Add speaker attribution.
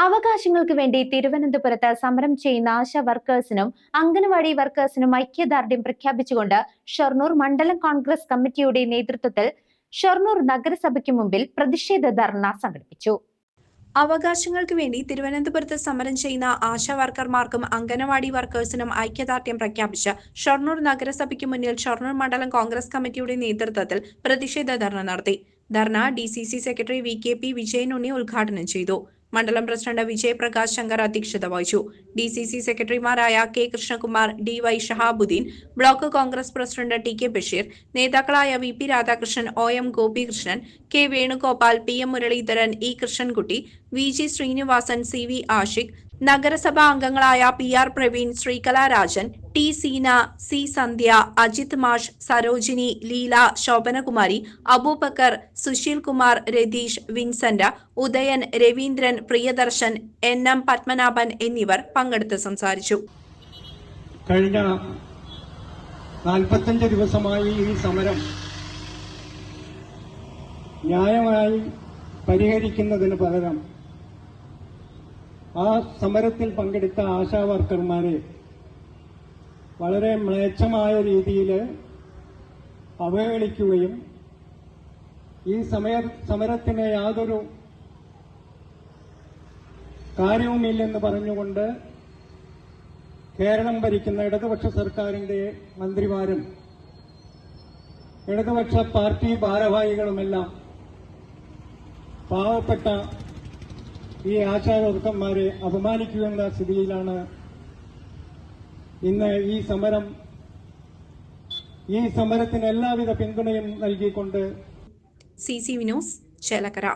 Speaker 1: അവകാശങ്ങൾക്ക് വേണ്ടി തിരുവനന്തപുരത്ത് സമരം ചെയ്യുന്ന ആശാ വർക്കേഴ്സിനും അംഗനവാടി വർക്കേഴ്സിനും ഐക്യദാർഢ്യം പ്രഖ്യാപിച്ചുകൊണ്ട് ഷൊർണൂർ മണ്ഡലം കോൺഗ്രസ് കമ്മിറ്റിയുടെ നേതൃത്വത്തിൽ ഷൊർണൂർ നഗരസഭയ്ക്ക് മുമ്പിൽ പ്രതിഷേധ ധർണ സംഘടിപ്പിച്ചു.
Speaker 2: അവകാശങ്ങൾക്ക് വേണ്ടി തിരുവനന്തപുരത്ത് സമരം ചെയ്യുന്ന ആശാ വർക്കർമാർക്കും അംഗനവാടി വർക്കേഴ്സിനും ഐക്യദാർഢ്യം പ്രഖ്യാപിച്ച് ഷൊർണൂർ നഗരസഭയ്ക്ക് മുന്നിൽ ഷൊർണൂർ മണ്ഡലം കോൺഗ്രസ് കമ്മിറ്റിയുടെ നേതൃത്വത്തിൽ പ്രതിഷേധ ധർണ നടത്തി. ധർണ D secretary V K P ഉദ്ഘാടനം ചെയ്തു. മണ്ഡലം പ്രസിഡന്റ് വിജയപ്രകാശ് ശങ്കർ അധ്യക്ഷത വഹിച്ചു. ഡി സി സി സെക്രട്ടറിമാരായ K Krishnakumar D Y Shahabuddin block Congress president T K Basheer നേതാക്കളായ V P Radhakrishnan O M Gopikrishnan K Venugopal P M Muraleedharan E Krishnankutty V G Srinivasan C V Ashiq നഗരസഭാ അംഗങ്ങളായ P R Praveen Sreekalarajan T Seena C Sandhya Ajith mash Sarojini Leela Shobhanakumari Aboobacker Sushil Kumar Ratheesh Vincent Udayan Raveendran Priyadarshan N M Padmanabhan എന്നിവർ പങ്കെടുത്ത് സംസാരിച്ചു.
Speaker 3: കഴിഞ്ഞ നാൽപ്പത്തഞ്ച് ദിവസമായി ഈ സമരം ന്യായമായി പരിഹരിക്കുന്നതിന് പകരം ആ സമരത്തിൽ പങ്കെടുത്ത ആശാ വർക്കർമാരെ വളരെ മ്ലേച്ഛമായ രീതിയിൽ അവഹേളിക്കുകയും ഈ സമയ സമരത്തിന് യാതൊരു കാര്യവുമില്ലെന്ന് പറഞ്ഞുകൊണ്ട് കേരളം ഭരിക്കുന്ന ഇടതുപക്ഷ സർക്കാരിന്റെ മന്ത്രിമാരും ഇടതുപക്ഷ പാർട്ടി ഭാരവാഹികളുമെല്ലാം പാവപ്പെട്ട ഈ ആശാവർക്കന്മാരെ അപമാനിക്കുമെന്ന സ്ഥിതിയിലാണ് ഇന്ന് ഈ സമരം. ഈ സമരത്തിന് എല്ലാവിധ പിന്തുണയും നൽകിക്കൊണ്ട്
Speaker 2: സി സി വിനോസ് ചേലക്കര.